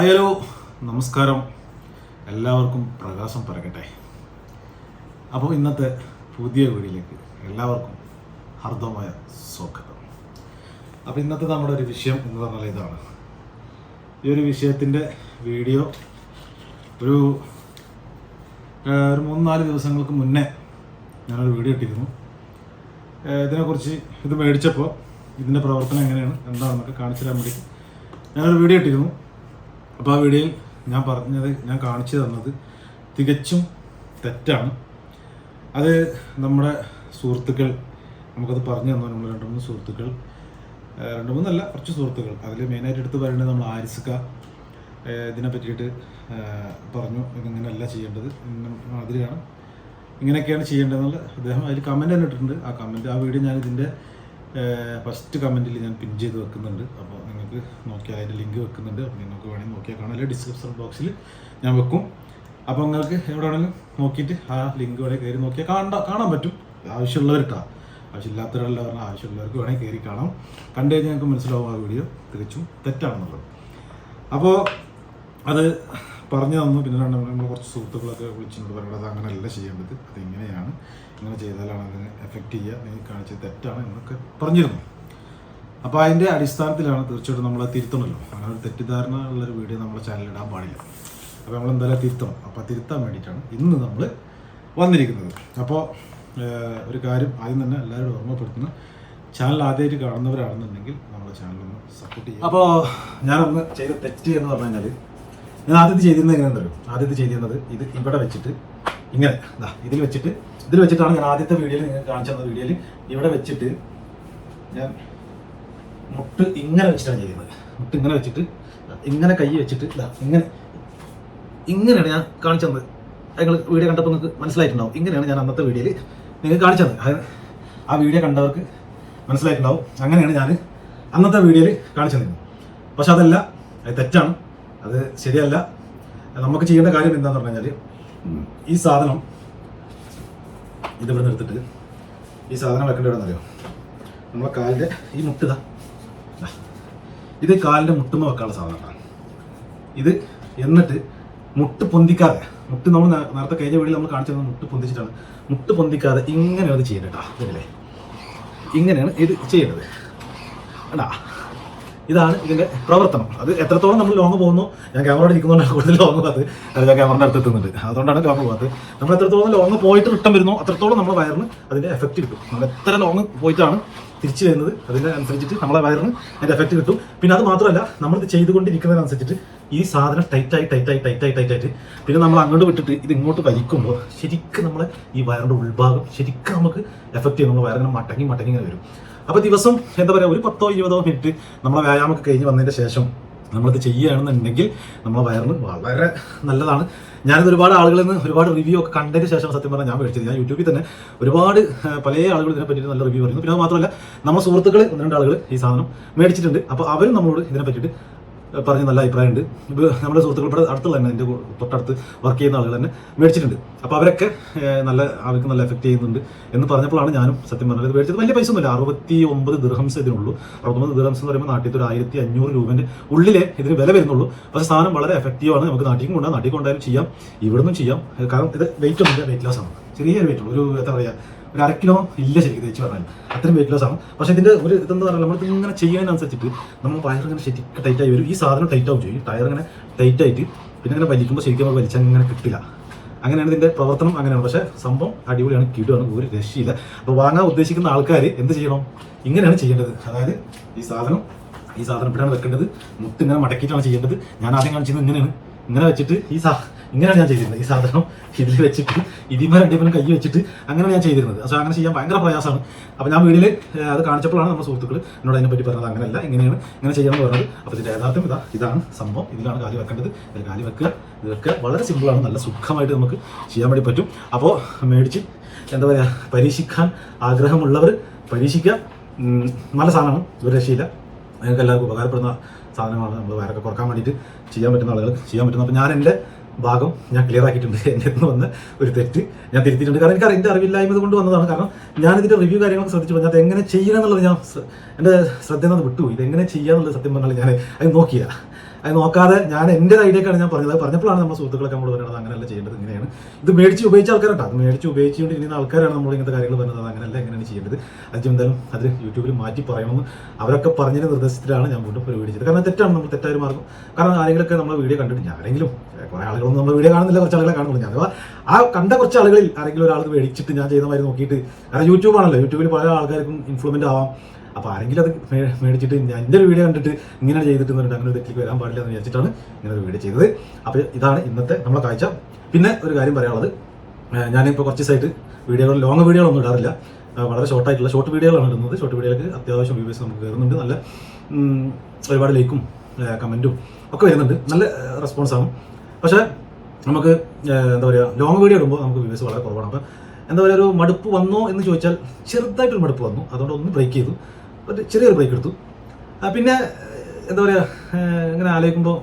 Hello. നമസ്കാരം. എല്ലാവർക്കും പ്രകാശം പറക്കട്ടെ അപ്പോൾ ഇന്നത്തെ പുതിയ വീഡിയോയിലേക്ക് എല്ലാവർക്കും ഹർദമായ സ്വാഗതം. അപ്പോൾ ഇന്നത്തെ നമ്മുടെ ഒരു വിഷയം എന്ന് പറഞ്ഞാൽ ഇതാണ്. ഈ ഒരു വിഷയത്തിന്റെ വീഡിയോ ഒരു ഒരു മൂന്ന് നാല് ദിവസങ്ങൾക്ക് മുന്നേ ഞാനൊരു വീഡിയോ ഇട്ടിരുന്നു. ഇതിനെക്കുറിച്ച് ഇത് മേടിച്ചപ്പോൾ ഇതിന്റെ പ്രവർത്തനം എങ്ങനെയാണ് എന്താണെന്നൊക്കെ കാണിച്ചു തരാൻ വേണ്ടി ഞാനൊരു വീഡിയോ ഇട്ടിരുന്നു. അപ്പോൾ ആ വീഡിയോയിൽ ഞാൻ പറഞ്ഞത് ഞാൻ കാണിച്ചു തന്നത് തികച്ചും തെറ്റാണ്. അത് നമ്മുടെ സുഹൃത്തുക്കൾ നമുക്കത് പറഞ്ഞു തന്നു. നമ്മൾ രണ്ട് മൂന്ന് സുഹൃത്തുക്കൾ രണ്ട് മൂന്നല്ല കുറച്ച് സുഹൃത്തുക്കൾ. അതിൽ മെയിനായിട്ട് എടുത്ത് പറയുന്നത് നമ്മൾ ആരിസുക ഇതിനെ പറ്റിയിട്ട് പറഞ്ഞു. ഇതിങ്ങനെയല്ല ചെയ്യേണ്ടത്. അതിലാണ് ഇങ്ങനെയൊക്കെയാണ് ചെയ്യേണ്ടതെന്നുള്ള അദ്ദേഹം അതിൽ കമന്റ് തന്നെ ഇട്ടിട്ടുണ്ട്. ആ കമന്റ് ആ വീഡിയോ ഞാൻ ഇതിന്റെ ഫസ്റ്റ് കമന്റിൽ ഞാൻ പിൻ ചെയ്ത് വെക്കുന്നുണ്ട്. അപ്പോൾ നിങ്ങൾക്ക് നോക്കിയാൽ അതിന്റെ ലിങ്ക് വെക്കുന്നുണ്ട്. അപ്പോൾ നിങ്ങൾക്ക് വേണമെങ്കിൽ നോക്കിയാൽ കാണാം. അല്ലെങ്കിൽ ഡിസ്ക്രിപ്ഷൻ ബോക്സിൽ ഞാൻ വെക്കും. അപ്പോൾ നിങ്ങൾക്ക് എവിടെ വേണമെങ്കിലും നോക്കിയിട്ട് ആ ലിങ്ക് വരെ കയറി നോക്കിയാൽ കാണാൻ കാണാൻ പറ്റും. ആവശ്യമുള്ളവർക്കാണ് ആവശ്യമില്ലാത്തവരല്ല പറഞ്ഞാൽ ആവശ്യമുള്ളവർക്ക് വേണമെങ്കിൽ കയറി കാണാം. കണ്ടു കഴിഞ്ഞാൽ നിങ്ങൾക്ക് മനസ്സിലാവും ആ വീഡിയോ തികച്ചും തെറ്റാണെന്നുള്ളത്. അപ്പോൾ അത് പറഞ്ഞു തന്നു. പിന്നെ നമ്മൾ കുറച്ച് സുഹൃത്തുക്കളൊക്കെ വിളിച്ചിട്ടുണ്ട്. പറയുന്നത് അങ്ങനെയല്ല ചെയ്യേണ്ടത് അത് ഇങ്ങനെയാണ്. ഇങ്ങനെ ചെയ്താലാണ് അതിന് എഫക്റ്റ് ചെയ്യുക. നീ കാണിച്ചത് തെറ്റാണ് എന്നൊക്കെ പറഞ്ഞിരുന്നു. അപ്പോൾ അതിന്റെ അടിസ്ഥാനത്തിലാണ് തീർച്ചയായിട്ടും നമ്മളെ തിരുത്തണമല്ലോ അങ്ങനെ ഒരു തെറ്റിദ്ധാരണ ഉള്ളൊരു വീഡിയോ നമ്മുടെ ചാനലിൽ ഇടാൻ പാടില്ല. അപ്പോൾ നമ്മൾ എന്തായാലും തിരുത്തണം. അപ്പോൾ തിരുത്താൻ വേണ്ടിയിട്ടാണ് ഇന്ന് നമ്മൾ വന്നിരിക്കുന്നത്. അപ്പോൾ ഒരു കാര്യം ആദ്യം തന്നെ എല്ലാവരും ഓർമ്മപ്പെടുത്തുന്ന. ചാനൽ ആദ്യമായിട്ട് കാണുന്നവരാണെന്നുണ്ടെങ്കിൽ നമ്മുടെ ചാനലൊന്ന് സപ്പോർട്ട് ചെയ്യും അപ്പോൾ ഞാനൊന്ന് ചെയ്ത തെറ്റ് എന്ന് പറഞ്ഞു കഴിഞ്ഞാൽ ഞാൻ ആദ്യത്തെ ചെയ്തിരുന്നത് എങ്ങനെ ഉണ്ടല്ലോ ആദ്യത്തെ ചെയ്തിരുന്നത് ഇത് ഇവിടെ വെച്ചിട്ട് ഇങ്ങനെ ദാ ഇതിൽ വെച്ചിട്ട് ഇതിൽ വെച്ചിട്ടാണ് ഞാൻ ആദ്യത്തെ വീഡിയോയിൽ നിങ്ങൾ കാണിച്ചു തന്ന വീഡിയോയിൽ. ഇവിടെ വെച്ചിട്ട് ഞാൻ മുട്ട് ഇങ്ങനെ വെച്ചിട്ടാണ് ചെയ്യുന്നത്. മുട്ട് ഇങ്ങനെ വെച്ചിട്ട് ഇങ്ങനെ കൈ വെച്ചിട്ട് ദാ ഇങ്ങനെ ഇങ്ങനെയാണ് ഞാൻ കാണിച്ചു തന്നത്. നിങ്ങൾ വീഡിയോ കണ്ടപ്പോൾ നിങ്ങൾക്ക് മനസ്സിലായിട്ടുണ്ടാവും. ഇങ്ങനെയാണ് ഞാൻ അന്നത്തെ വീഡിയോയിൽ നിങ്ങൾക്ക് കാണിച്ചു തന്നത്. ആ വീഡിയോ കണ്ടവർക്ക് മനസ്സിലായിട്ടുണ്ടാവും. അങ്ങനെയാണ് ഞാൻ അന്നത്തെ വീഡിയോയിൽ കാണിച്ചു തന്നത്. പക്ഷെ അതല്ല അത് തെറ്റാണ്. അത് ശരിയല്ല. നമുക്ക് ചെയ്യേണ്ട കാര്യം എന്താണെന്ന് പറഞ്ഞു കഴിഞ്ഞാൽ ഈ സാധനം ഇതിവിടെ എടുത്തിട്ട് ഈ സാധനം വെക്കേണ്ട എവിടെ അറിയോ നമ്മളെ കാലിന്റെ ഈ മുട്ടിത ഇതാ. കാലിന്റെ മുട്ടുമ്മ വെക്കാനുള്ള സാധനമാണ് ഇത് എന്നിട്ട് മുട്ട് പൊന്തിക്കാതെ മുട്ട് നമ്മൾ നേരത്തെ കഴിഞ്ഞ വീട്ടിൽ നമ്മൾ കാണിച്ചു മുട്ട് പൊന്തിച്ചിട്ടാണ്. മുട്ട് പൊന്തിക്കാതെ ഇങ്ങനെ അത് ചെയ്യേണ്ടത് കേട്ടോ ഇങ്ങനെയാണ് ഇത് ചെയ്യേണ്ടത്. കണ്ടാ ഇതാണ് ഇതിന്റെ പ്രവർത്തനം. അത് എത്രത്തോളം നമ്മൾ ലോങ് പോകുന്നു ഞാൻ ക്യാമറ ഇരിക്കുന്നതുകൊണ്ടാണ് കൂടുതൽ ലോങ് പോകാത്തത്. അത് ഞാൻ ക്യാമറയുടെ അടുത്ത് എത്തുന്നുണ്ട് അതുകൊണ്ടാണ് ലോങ് പോകാത്തത്. നമ്മൾ എത്രത്തോളം ലോങ് പോയിട്ട് റിട്ടം വരുന്നു അത്രത്തോളം നമ്മുടെ വയറിന് അതിന്റെ എഫക്റ്റ് കിട്ടും. നമ്മൾ എത്ര ലോങ് പോയിട്ടാണ് തിരിച്ചു വരുന്നത് അതിന്റെ അനുസരിച്ചിട്ട് നമ്മളെ വയറിന് അതിന്റെ എഫക്റ്റ് കിട്ടും. പിന്നെ അത് മാത്രമല്ല നമ്മളിത് ചെയ്തുകൊണ്ടിരിക്കുന്നതിനനുസരിച്ചിട്ട് ഈ സാധനം ടൈറ്റായി ടൈറ്റായി ടൈറ്റായി ടൈറ്റായിട്ട് പിന്നെ നമ്മൾ അങ്ങോട്ട് വിട്ടിട്ട് ഇത് ഇങ്ങോട്ട് വലിക്കുമ്പോൾ ശരിക്കും നമ്മൾ ഈ വയറിന്റെ ഉൾഭാഗം ശരിക്കും നമുക്ക് എഫക്റ്റ് ചെയ്യും. നമ്മൾ വയറിങ്ങനെ മടങ്ങി മടങ്ങി ഇങ്ങനെ വരും. അപ്പോൾ ദിവസം എന്താ പറയുക ഒരു പത്തോ ഇരുപതോ മിനിറ്റ് നമ്മളെ വ്യായാമമൊക്കെ കഴിഞ്ഞ് വന്നതിന്റെ ശേഷം നമ്മളിത് ചെയ്യുകയാണെന്നുണ്ടെങ്കിൽ നമ്മളെ വയറിന് വളരെ നല്ലതാണ്. ഞാനിത് ഒരുപാട് ആളുകളിൽ നിന്ന് ഒരുപാട് റിവ്യൂ ഒക്കെ കണ്ടതിന് ശേഷം സത്യം പറഞ്ഞാൽ ഞാൻ മേടിച്ചത്. ഞാൻ യൂട്യൂബിൽ തന്നെ ഒരുപാട് പല ആളുകൾ ഇതിനെ പറ്റിയിട്ട് നല്ല റിവ്യൂ പറയുന്നു. പിന്നെ മാത്രമല്ല നമ്മുടെ സുഹൃത്തുക്കൾ ഒന്ന് രണ്ട് ആളുകൾ ഈ സാധനം മേടിച്ചിട്ടുണ്ട്. അപ്പോൾ അവരും നമ്മളോട് ഇതിനെ പറ്റിയിട്ട് പറഞ്ഞ നല്ല അഭിപ്രായമുണ്ട്. ഇപ്പോൾ നമ്മുടെ ഇവിടെ അടുത്തുള്ള തന്നെ എന്റെ തൊട്ടടുത്ത് വർക്ക് ചെയ്യുന്ന ആളുകൾ തന്നെ മേടിച്ചിട്ടുണ്ട്. അപ്പോൾ അവരൊക്കെ നല്ല അവർക്ക് നല്ല എഫക്റ്റ് ചെയ്യുന്നുണ്ട് എന്ന് പറഞ്ഞപ്പോഴാണ് ഞാനും സത്യം പറഞ്ഞത് ഇത് മേടിച്ചത്. വലിയ പൈസ ഒന്നുമില്ല അറുപത്തി ഒമ്പത് ദിർഹംസ് ഇതിനുള്ളൂ. അറുപത്തൊമ്പത് ദിർഹംസ് എന്ന് പറയുമ്പോൾ നാട്ടിൽ ഒരു ആയിരത്തി അഞ്ഞൂറ് രൂപേന്റെ ഉള്ളിലേ ഇതിന് വില വരുന്നുള്ളൂ. പക്ഷേ സാധനം വളരെ എഫക്റ്റീവ് ആണ്. നമുക്ക് നാട്ടിൽ കൊണ്ടുപോകാം നാട്ടിൽ കൊണ്ടായാലും ചെയ്യാം ഇവിടുന്നും ചെയ്യാം. കാരണം ഇത് വെയിറ്റ് ഒന്നുമില്ല വെയിറ്റ് ലോസ് ആണ്. ചെറിയൊരു വെയിറ്റ് ഉള്ളൂ. ഒരു എന്താ പറയുക ഒരു അര കിലോ ഇല്ല ശരിക്കും തേച്ച് പറഞ്ഞാൽ. അത്രയും വെയിറ്റ് ലോസ് ആണ്. പക്ഷേ ഇതിന്റെ ഒരു ഇതെന്ന് പറഞ്ഞാൽ നമ്മൾ ഇങ്ങനെ ചെയ്യുന്നതിനനുസരിച്ചിട്ട് നമ്മൾ വയർ ഇങ്ങനെ ശരിക്കും ടൈറ്റ് ആയി വരും. ഈ സാധനം ടൈറ്റ് ആവും ചെയ്യും. ടയർ ഇങ്ങനെ ടൈറ്റ് ആയിട്ട് പിന്നെ ഇങ്ങനെ വലിക്കുമ്പോൾ ശരിക്കും നമ്മൾ ഇങ്ങനെ കിട്ടില്ല. അങ്ങനെയാണ് ഇതിന്റെ പ്രവർത്തനം അങ്ങനെയാണ്. പക്ഷേ സംഭവം അടിപൊളിയാണ് കിടുവാണ് ഒരു രക്ഷയില്ല. അപ്പോൾ വാങ്ങാൻ ഉദ്ദേശിക്കുന്ന ആൾക്കാർ എന്ത് ചെയ്യണം? ഇങ്ങനെയാണ് ചെയ്യേണ്ടത്. അതായത് ഈ സാധനം ഈ സാധനം ഇവിടെയാണ് വെക്കേണ്ടത്. മുത്ത് ഇങ്ങനെ മടക്കിയിട്ടാണ് ചെയ്യേണ്ടത്. ഞാൻ ആദ്യം കാണിച്ചത് ഇങ്ങനെയാണ്. ഇങ്ങനെ വെച്ചിട്ട് ഈ സാ ഇങ്ങനെയാണ് ഞാൻ ചെയ്തിരുന്നത്. ഈ സാധനം ഇതിൽ വെച്ചിട്ട് ഇതിന്മേ രണ്ടേപ്പനും കൈ വെച്ചിട്ട് അങ്ങനെയാണ് ഞാൻ ചെയ്തിരുന്നത്. സോ അങ്ങനെ ചെയ്യാൻ ഭയങ്കര പ്രയാസമാണ്. അപ്പോൾ ഞാൻ വീട്ടിൽ അത് കാണിച്ചപ്പോഴാണ് നമ്മുടെ സുഹൃത്തുക്കൾ എന്നോട് അതിനെപ്പറ്റി പറഞ്ഞത്. അങ്ങനെയല്ല ഇങ്ങനെയാണ് ഇങ്ങനെ ചെയ്യണം എന്ന് പറഞ്ഞത്. അപ്പോൾ ഇതിന്റെ യഥാർത്ഥം ഇതാ ഇതാണ് സംഭവം. ഇതിലാണ് കാലി വെക്കേണ്ടത്. ഇതിൽ കാലി വെക്കുക ഇത് വെക്കുക. വളരെ സിമ്പിളാണ് നല്ല സുഖമായിട്ട് നമുക്ക് ചെയ്യാൻ വേണ്ടി പറ്റും. അപ്പോൾ മേടിച്ച് എന്താ പറയുക പരീക്ഷിക്കാൻ ആഗ്രഹമുള്ളവർ പരീക്ഷിക്കുക. നല്ല സാധനമാണ്. ഒരു രക്ഷയില്ല. നിങ്ങൾക്ക് എല്ലാവർക്കും ഉപകാരപ്പെടുന്ന സാധനമാണ്. നമ്മൾ വയറൊക്കെ കുറയ്ക്കാൻ വേണ്ടിയിട്ട് ചെയ്യാൻ പറ്റുന്ന ആളുകൾ ചെയ്യാൻ പറ്റുന്ന. അപ്പോൾ ഞാൻ എന്റെ ഭാഗം ഞാൻ ക്ലിയർ ആക്കിയിട്ടുണ്ട്. എന്റെ നിന്ന് വന്ന ഒരു തെറ്റ് ഞാൻ തിരുത്തിയിട്ടുണ്ട്. കാരണം എനിക്ക് എന്റെ അറിവില്ലായ്മ കൊണ്ട് വന്നതാണ്. കാരണം ഞാൻ ഇതിന്റെ റിവ്യൂ കാര്യങ്ങളൊക്കെ ശ്രദ്ധിച്ചു പറഞ്ഞാൽ അത് എങ്ങനെ ചെയ്യണം എന്നുള്ളത് ഞാൻ എന്റെ ശ്രദ്ധ എന്നത് വിട്ടുപോയി. ഇത് എങ്ങനെ ചെയ്യാന്നുള്ളത് സത്യം പറഞ്ഞാൽ ഞാൻ അത് നോക്കിയില്ല. അത് നോക്കാതെ ഞാൻ എന്റെ ഐഡിയക്കാണ് ഞാൻ പറഞ്ഞത്. പറഞ്ഞപ്പോഴാണ് നമ്മുടെ സുഹൃത്തുക്കളൊക്കെ നമ്മൾ പറയുന്നത് അങ്ങനെയല്ല ചെയ്യേണ്ടത് ഇങ്ങനെയാണ്. ഇത് മേടിച്ച് ഉപയോഗിച്ച ആൾക്കാരുണ്ട് അത് മേടിച്ച് ഉപയോഗിച്ചുകൊണ്ടിരിക്കുന്ന ആൾക്കാരാണ് നമ്മൾ ഇങ്ങനത്തെ കാര്യങ്ങൾ പറയുന്നത് അങ്ങനെയല്ല എങ്ങനെയാണ് ചെയ്യേണ്ടത്. അത് എന്തായാലും അത് യൂട്യൂബിൽ മാറ്റി പറയണമെന്ന് അവരൊക്കെ പറഞ്ഞതിന് നിർദ്ദേശത്തിലാണ് ഞാൻ വീണ്ടും പരിപാടിച്ചത്. കാരണം തെറ്റാണ് നമ്മൾ തെറ്റായ മാർഗം. കാരണം ആരെങ്കിലുമൊക്കെ നമ്മൾ വീഡിയോ കണ്ടിട്ടില്ല ആരെങ്കിലും കുറേ ആളുകളൊന്നും നമ്മൾ വീഡിയോ കാണുന്നില്ല കുറച്ച് ആളുകളെ കാണുള്ളൂ ഞാൻ അഥവാ ആ കണ്ട കുറച്ച് ആളുകളിൽ ആരെങ്കിലും ഒരാൾ മേടിച്ചിട്ട് ഞാൻ ചെയ്യുന്ന മാതിരി നോക്കിയിട്ട് കാരണം യൂട്യൂബാണല്ലോ യൂട്യൂബിൽ പല ആൾക്കാർക്കും ഇൻഫ്ലുവന്റ് ആവാം. അപ്പോൾ ആരെങ്കിലും അത് മേടിച്ചിട്ട് ഞാൻ എന്റെ ഒരു വീഡിയോ കണ്ടിട്ട് ഇങ്ങനെ ചെയ്തിട്ട് എന്നിട്ട് അങ്ങനെ തെറ്റിലേക്ക് വരാൻ പാടില്ല എന്ന് വിചാരിച്ചിട്ടാണ് ഇങ്ങനെ ഒരു വീഡിയോ ചെയ്തത്. അപ്പോൾ ഇതാണ് ഇന്നത്തെ നമ്മളെ കാഴ്ച. പിന്നെ ഒരു കാര്യം പറയാനുള്ളത്. ഞാനിപ്പോൾ കുറച്ച് ദിവസമായിട്ട് വീഡിയോകൾ ലോങ് വീഡിയോകളൊന്നും ഇടാറില്ല. വളരെ ഷോർട്ടായിട്ടുള്ള ഷോർട്ട് വീഡിയോകളാണ് ഇടുന്നത്. ഷോർട്ട് വീഡിയോകൾക്ക് അത്യാവശ്യം വ്യൂവേഴ്സ് നമുക്ക് കയറുന്നുണ്ട്. നല്ല ഒരുപാട് ലൈക്കും കമന്റും ഒക്കെ വരുന്നുണ്ട്. നല്ല റെസ്പോൺസാണ് പക്ഷേ നമുക്ക് എന്താ പറയുക ലോങ് വീഡിയോ ഇടുമ്പോൾ നമുക്ക് വ്യൂവേഴ്സ് വളരെ കുറവാണ്. അപ്പം എന്താ പറയുക ഒരു മടുപ്പ് വന്നോ എന്ന് ചോദിച്ചാൽ ചെറുതായിട്ടൊരു മടുപ്പ് വന്നു. അതുകൊണ്ട് ഒന്ന് ബ്രേക്ക് ചെയ്തു. ഒരു ചെറിയൊരു ബ്രേക്ക് എടുത്തു. പിന്നെ എന്താ പറയുക ഇങ്ങനെ ആലോചിക്കുമ്പോൾ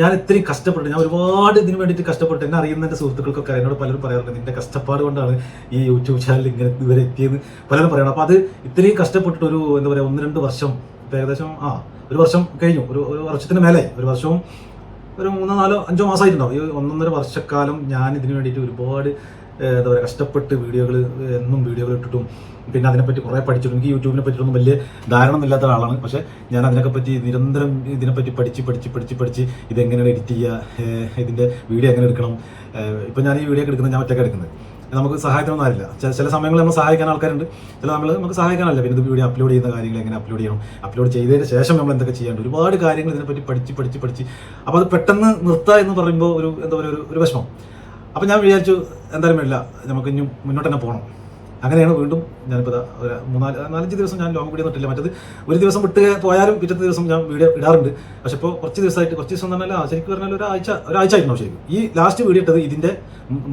ഞാൻ ഇത്രയും കഷ്ടപ്പെട്ടു ഞാൻ ഒരുപാട് ഇതിന് വേണ്ടിയിട്ട് കഷ്ടപ്പെട്ടു എന്നെ അറിയുന്ന എന്റെ സുഹൃത്തുക്കൾക്കൊക്കെ എന്നോട് പലരും പറയാറുണ്ട് നിന്റെ കഷ്ടപ്പാട് കൊണ്ടാണ് ഈ യൂട്യൂബ് ചാനൽ ഇങ്ങനെ ഇതുവരെ എത്തിയെന്ന്. പലരും പറയണം. അപ്പോൾ അത് ഇത്രയും കഷ്ടപ്പെട്ടിട്ട് ഒരു എന്താ പറയുക ഒന്ന് രണ്ട് വർഷം ഏകദേശം ആ ഒരു വർഷം കഴിഞ്ഞു. ഒരു ഒരു വർഷത്തിന് മേലെ ഒരു വർഷവും ഒരു മൂന്നോ നാലോ അഞ്ചോ മാസമായിട്ടുണ്ടാവും. ഈ ഒന്നൊന്നര വർഷക്കാലം ഞാൻ ഇതിനു വേണ്ടിയിട്ട് ഒരുപാട് എന്താ പറയുക കഷ്ടപ്പെട്ട് വീഡിയോകൾ എന്നും വീഡിയോകൾ ഇട്ടിട്ടും പിന്നെ അതിനെപ്പറ്റി കുറേ പഠിച്ചിട്ടും എനിക്ക് യൂട്യൂബിനെ പറ്റിയിട്ടൊന്നും വലിയ ധാരണ ഒന്നുമില്ലാത്ത ഒരാളാണ് പക്ഷേ ഞാൻ അതിനൊക്കെ പറ്റി നിരന്തരം ഇതിനെപ്പറ്റി പഠിച്ച് പഠിച്ച് പഠിച്ച് പഠിച്ച് ഇതെങ്ങനെയാണ് എഡിറ്റ് ചെയ്യുക ഇതിന്റെ വീഡിയോ എങ്ങനെ എടുക്കണം ഇപ്പം ഞാൻ ഈ വീഡിയോ എടുക്കുന്നത് ഞാൻ ഒറ്റയ്ക്ക് എടുക്കുന്നത്. നമുക്ക് സഹായത്തിനൊന്നും ആരില്ല. ചില- സമയങ്ങളിൽ നമ്മൾ സഹായിക്കാൻ ആൾക്കാരുണ്ട്. ചില നമ്മൾ നമുക്ക് സഹായിക്കാനല്ല. പിന്നെ ഇത് വീഡിയോ അപ്ലോഡ് ചെയ്യുന്ന കാര്യങ്ങൾ എങ്ങനെ അപ്ലോഡ് ചെയ്യണം അപ്ലോഡ് ചെയ്തതിന് ശേഷം നമ്മൾ എന്തൊക്കെ ചെയ്യേണ്ടത് ഒരുപാട് കാര്യങ്ങൾ ഇതിനെപ്പറ്റി പഠിച്ച് പഠിച്ച് പഠിച്ച്. അപ്പോൾ അത് പെട്ടെന്ന് നിർത്തുക എന്ന് പറയുമ്പോൾ ഒരു എന്താ പറയുക ഒരു വിഷമം. അപ്പോൾ ഞാൻ വിചാരിച്ചു എന്തായാലും വേണ്ടില്ല നമുക്ക് ഇനി മുന്നോട്ട് തന്നെ പോകണം അങ്ങനെയാണ് വീണ്ടും ഞാനിപ്പോൾ ഒരു മൂന്നാൽ നാലഞ്ച് ദിവസം ഞാൻ ലോങ് വീഡിയോ ഇട്ടില്ല. മറ്റത് ഒരു ദിവസം വിട്ട് പോയാലും പിറ്റത്തെ ദിവസം ഞാൻ വീഡിയോ ഇടാറുണ്ട്. പക്ഷെ ഇപ്പോൾ കുറച്ച് ദിവസമായിട്ട് കുറച്ച് ദിവസം തന്നെ ശരിക്കും പറഞ്ഞാൽ ഒരാഴ്ച ഒരാഴ്ച ആയിരുന്നു ശരിക്കും. ഈ ലാസ്റ്റ് വീഡിയോ ഇട്ടത് ഇതിന്റെ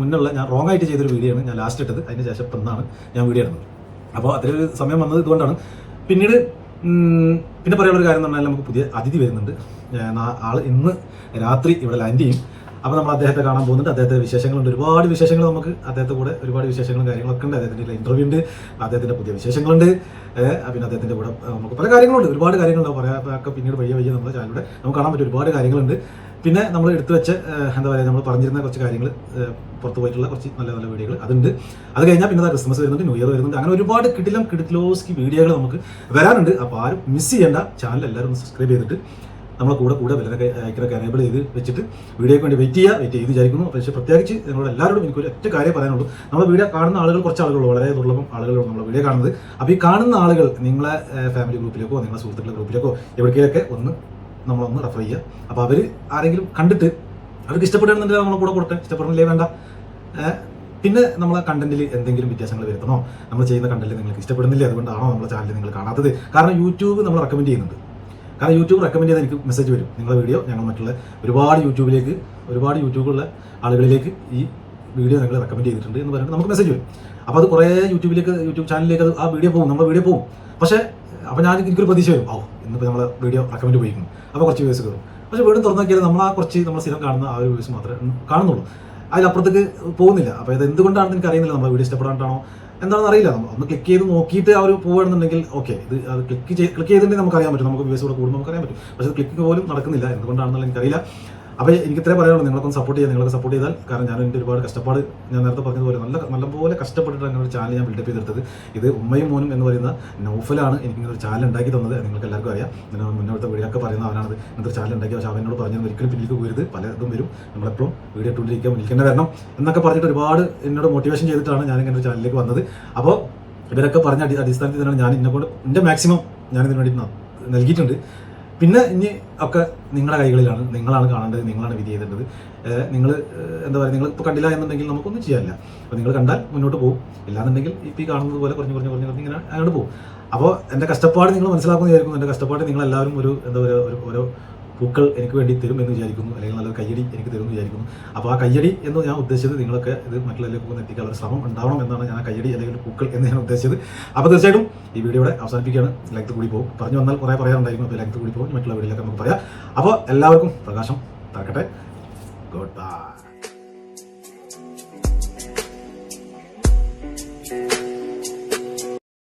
മുന്നുള്ള ഞാൻ റോങ് ആയിട്ട് ചെയ്തൊരു വീഡിയോ ആണ് ഞാൻ ലാസ്റ്റ് ഇട്ടത്. അതിന് ശേഷം ഇപ്പം എന്നാണ് ഞാൻ വീഡിയോ ഇടുന്നത്. അപ്പോൾ അതിലൊരു സമയം വന്നത് ഇതുകൊണ്ടാണ്. പിന്നീട് പിന്നെ പറയാനുള്ള കാര്യം എന്ന് പറഞ്ഞാൽ നമുക്ക് പുതിയ അതിഥി വരുന്നുണ്ട്. ആൾ ഇന്ന് രാത്രി ഇവിടെ ലാൻഡ് ചെയ്യും. അപ്പോൾ നമ്മൾ അദ്ദേഹത്തെ കാണാൻ പോകുന്നുണ്ട്. അദ്ദേഹത്തെ വിശേഷങ്ങളുണ്ട്. ഒരുപാട് വിശേഷങ്ങൾ നമുക്ക് അദ്ദേഹത്തെ കൂടെ ഒരുപാട് വിശേഷങ്ങളും കാര്യങ്ങളൊക്കെ ഉണ്ട്. അദ്ദേഹത്തിന്റെ ഇന്റർവ്യൂ ഉണ്ട്. അദ്ദേഹത്തിന്റെ പുതിയ വിശേഷങ്ങളുണ്ട്. പിന്നെ അദ്ദേഹത്തിന്റെ കൂടെ നമുക്ക് പല കാര്യങ്ങളുണ്ട്. ഒരുപാട് കാര്യങ്ങളുണ്ട് പറയാതൊക്കെ പിന്നീട് വയ്യ വയ്യ നമ്മുടെ ചാനലിലൂടെ നമുക്ക് കാണാൻ പറ്റിയ ഒരുപാട് കാര്യങ്ങളുണ്ട്. പിന്നെ നമ്മൾ എടുത്തു വെച്ച എന്താ പറയുക നമ്മൾ പറഞ്ഞിരുന്ന കുറച്ച് കാര്യങ്ങൾ പുറത്തു പോയിട്ടുള്ള കുറച്ച് നല്ല നല്ല വീഡിയോകൾ അതുണ്ട്. അത് കഴിഞ്ഞാൽ പിന്നെ ക്രിസ്മസ് വരുന്നുണ്ട് ന്യൂ ഇയർ വരുന്നുണ്ട്. അങ്ങനെ ഒരുപാട് കിടിലം കിടിലോസ്കി വീഡിയോകൾ നമുക്ക് വരാനുണ്ട്. അപ്പോൾ ആരും മിസ് ചെയ്യേണ്ട. ചാനൽ എല്ലാവരും സബ്സ്ക്രൈബ് ചെയ്തിട്ട് നമ്മളെ കൂടെ കൂടെ വിലനൊക്കെ ഐക്കറൊക്കെ എനേബിൾ ചെയ്ത് വെച്ചിട്ട് വീഡിയോയ്ക്ക് വേണ്ടി വെയിറ്റ് ചെയ്യുക വെയിറ്റ് ചെയ്ത് വിചാരിക്കുന്നു. പക്ഷേ പ്രത്യേകിച്ച് നിങ്ങളോട് എല്ലാവരോടും എനിക്ക് ഒരു ഒറ്റ കാര്യം പറയാനുള്ളൂ. നമ്മൾ വീഡിയോ കാണുന്ന ആളുകൾ കുറച്ച് ആളുകളുള്ളൂ വളരെ ദുർലഭം ആളുകളാണ് നമ്മൾ വീഡിയോ കാണുന്നത്. അപ്പോൾ ഈ കാണുന്ന ആളുകൾ നിങ്ങളെ ഫാമിലി ഗ്രൂപ്പിലേക്കോ നിങ്ങളുടെ സുഹൃത്തുക്കളുടെ ഗ്രൂപ്പിലേക്കോ എവിടേക്കൊക്കെ ഒന്ന് നമ്മളൊന്ന് റെഫർ ചെയ്യുക അപ്പോൾ അവർ ആരെങ്കിലും കണ്ടിട്ട് അവർക്ക് ഇഷ്ടപ്പെടുന്നുണ്ടെങ്കിൽ നമ്മളെ കൂടെ കൊടുത്തേ ഇഷ്ടപ്പെടുന്നില്ലേ വേണ്ട. പിന്നെ നമ്മളെ കണ്ടന്റിൽ എന്തെങ്കിലും വ്യത്യാസങ്ങൾ വരുത്തണോ? നമ്മൾ ചെയ്യുന്ന കണ്ടന്റ് നിങ്ങൾക്ക് ഇഷ്ടപ്പെടുന്നില്ല? അതുകൊണ്ടാണോ നമ്മുടെ ചാനൽ നിങ്ങൾ കാണാത്തത്? കാരണം യൂട്യൂബ് നമ്മൾ റെക്കമെൻഡ് ചെയ്യുന്നുണ്ട്. കാരണം യൂട്യൂബ് റെക്കമെൻഡ് ചെയ്താൽ എനിക്ക് മെസ്സേജ് വരും. നിങ്ങളുടെ വീഡിയോ ഞങ്ങൾ മറ്റുള്ള ഒരുപാട് യൂട്യൂബിലേക്ക് ഒരുപാട് യൂട്യൂബുള്ള ആളുകളിലേക്ക് ഈ വീഡിയോ നിങ്ങൾ റെക്കമെൻഡ് ചെയ്തിട്ടുണ്ട് എന്ന് പറഞ്ഞിട്ട് നമുക്ക് മെസ്സേജ് വരും. അപ്പോൾ അത് കുറേ യൂട്യൂബിലേക്ക് യൂട്യൂബ് ചാനലിലേക്ക് അത് ആ വീഡിയോ പോകും നമ്മുടെ വീഡിയോ പോകും. പക്ഷേ അപ്പോൾ ഞാൻ എനിക്കൊരു പ്രതീക്ഷ വരും. ഓ ഇന്നിപ്പോൾ നമ്മളെ വീഡിയോ റെക്കമെൻഡ് പോയിരിക്കും അപ്പോൾ കുറച്ച് വ്യൂസ് കയറും. പക്ഷേ വീണ്ടും തുറന്നു നോക്കിയാൽ നമ്മൾ ആ കുറച്ച് നമ്മൾ സ്ഥിരം കാണുന്ന ആ ഒരു വ്യൂസ് മാത്രമേ കാണുന്നുള്ളൂ. അതിലപ്പുറത്തേക്ക് പോകുന്നില്ല. അപ്പോൾ ഇത് എന്തുകൊണ്ടാണെന്ന് എനിക്ക് അറിയുന്നില്ല നമ്മൾ വീഡിയോ ഇഷ്ടപ്പെടാണ്ടാണോ? എന്താണെന്ന് അറിയില്ല നമ്മൾ ഒന്ന് ക്ലിക്ക് ചെയ്ത് നോക്കിയിട്ട് അവർ പോവുകയാണെന്നുണ്ടെങ്കിൽ ഓക്കെ ഇത് അത് ക്ലിക്ക് ചെയ്ത് ക്ലിക്ക് ചെയ്തിട്ടുണ്ടെങ്കിൽ നമുക്ക് അറിയാൻ പറ്റും. നമുക്ക് വ്യൂസ് കൂടെ കൂടുമ്പോൾ നമുക്ക് അറിയാൻ പറ്റും. പക്ഷേ ക്ലിക്ക് പോലും നടക്കുന്നില്ല. എന്തുകൊണ്ടാണെന്നുള്ള എനിക്കറിയില്ല. അപ്പോൾ എനിക്ക് ഇത്രേ പറയാനുള്ളൂ. നിങ്ങളൊക്കെ സപ്പോർട്ട് ചെയ്യുക നിങ്ങളൊക്കെ സപ്പോർട്ട് ചെയ്താൽ കാരണം ഞാൻ എന്റെ ഒരുപാട് കഷ്ടപ്പാട് ഞാൻ നേരത്തെ പറഞ്ഞതുപോലെ നല്ല നല്ലപോലെ കഷ്ടപ്പെട്ടിട്ടാണ് ഒരു ചാനൽ ഞാൻ ബിൽഡപ്പ് ചെയ്തെടുത്തത്. ഇത് ഉമ്മയും മോനും എന്ന് പറയുന്ന നൗഫലാണ് എനിക്ക് ഒരു ചാനൽ ഉണ്ടാക്കി തന്നത്. നിങ്ങൾക്ക് എല്ലാവർക്കും അറിയാം. ഞാൻ മുന്നോട്ട് വീഡിയോ ഒക്കെ പറയുന്ന അവനാണ് ഇങ്ങനത്തെ ചാനൽ ഉണ്ടാക്കി പക്ഷേ അവനോട് പറഞ്ഞാൽ ഒരിക്കലും പിന്നിലേക്ക് പോയത് പലതും വരും. നമ്മളെപ്പോഴും വീഡിയോ ഇട്ടുകൊണ്ടിരിക്കുക മുന്നിൽ തന്നെ വരണം. എന്നൊക്കെ പറഞ്ഞിട്ട് ഒരുപാട് എന്നോട് മോട്ടിവേഷൻ ചെയ്തിട്ടാണ് ഞാൻ ഇങ്ങനെ ഒരു ചാനലിലേക്ക് വന്നത്. അപ്പോൾ ഇവരൊക്കെ പറഞ്ഞ അടി അടിസ്ഥാനത്തിൽ തന്നെയാണ് ഞാൻ ഇന്നെക്കൊണ്ട് കൊണ്ട് എന്റെ മാക്സിമം ഞാൻ ഇതിന് വേണ്ടി നൽകിയിട്ടുണ്ട്. പിന്നെ ഇനി ഒക്കെ നിങ്ങളുടെ കൈകളിലാണ് നിങ്ങളാണ് കാണേണ്ടത് നിങ്ങളാണ് വിധി ചെയ്തേണ്ടത് നിങ്ങൾ എന്താ പറയുക നിങ്ങൾ ഇപ്പോൾ കണ്ടില്ല എന്നുണ്ടെങ്കിൽ നമുക്കൊന്നും ചെയ്യാനില്ല. അപ്പോൾ നിങ്ങൾ കണ്ടാൽ മുന്നോട്ട് പോകും. ഇല്ലാന്നുണ്ടെങ്കിൽ ഇപ്പോൾ ഈ കാണുന്നത് പോലെ കുറഞ്ഞ് കുറഞ്ഞ് കുറഞ്ഞ് ഇങ്ങനെ അങ്ങോട്ട് പോകും. അപ്പോൾ എന്റെ കഷ്ടപ്പാട് നിങ്ങൾ മനസ്സിലാക്കുന്നു വിചാരിക്കുന്നു. എന്റെ കഷ്ടപ്പാട് നിങ്ങളെല്ലാവരും ഒരു എന്താ പറയുക ഒരു ഓരോ പൂക്കൾ എനിക്ക് വേണ്ടി തരും എന്ന് വിചാരിക്കുന്നു അല്ലെങ്കിൽ നല്ലൊരു കയ്യടി എനിക്ക് തരും എന്ന് വിചാരിക്കുന്നു. അപ്പോൾ ആ കയ്യടി എന്ന് ഞാൻ ഉദ്ദേശിച്ചത് നിങ്ങളൊക്കെ ഇത് മറ്റുള്ളവരിലേക്ക് പോകുന്ന എത്തിക്കാനുള്ള ശ്രമം ഉണ്ടാവണം എന്നാണ് ഞാൻ ആ കയ്യടി അല്ലെങ്കിൽ പൂക്കൾ എന്ന് ഞാൻ ഉദ്ദേശിച്ചത്. അപ്പോൾ തീർച്ചയായിട്ടും ഈ വീഡിയോയുടെ അവസാനിപ്പിക്കുകയാണ്. ലെങ്ത് കൂടി പോകും. പറഞ്ഞു വന്നാൽ കുറേ പറയാറുണ്ടായിരുന്നു അപ്പോൾ ലെങ്ത് കൂടി പോകും. മറ്റുള്ള വീഡിയോയിലൊക്കെ നമുക്ക് പറയാം. അപ്പോൾ എല്ലാവർക്കും പ്രകാശം തറക്കട്ടെ ഗുഡ് ബൈ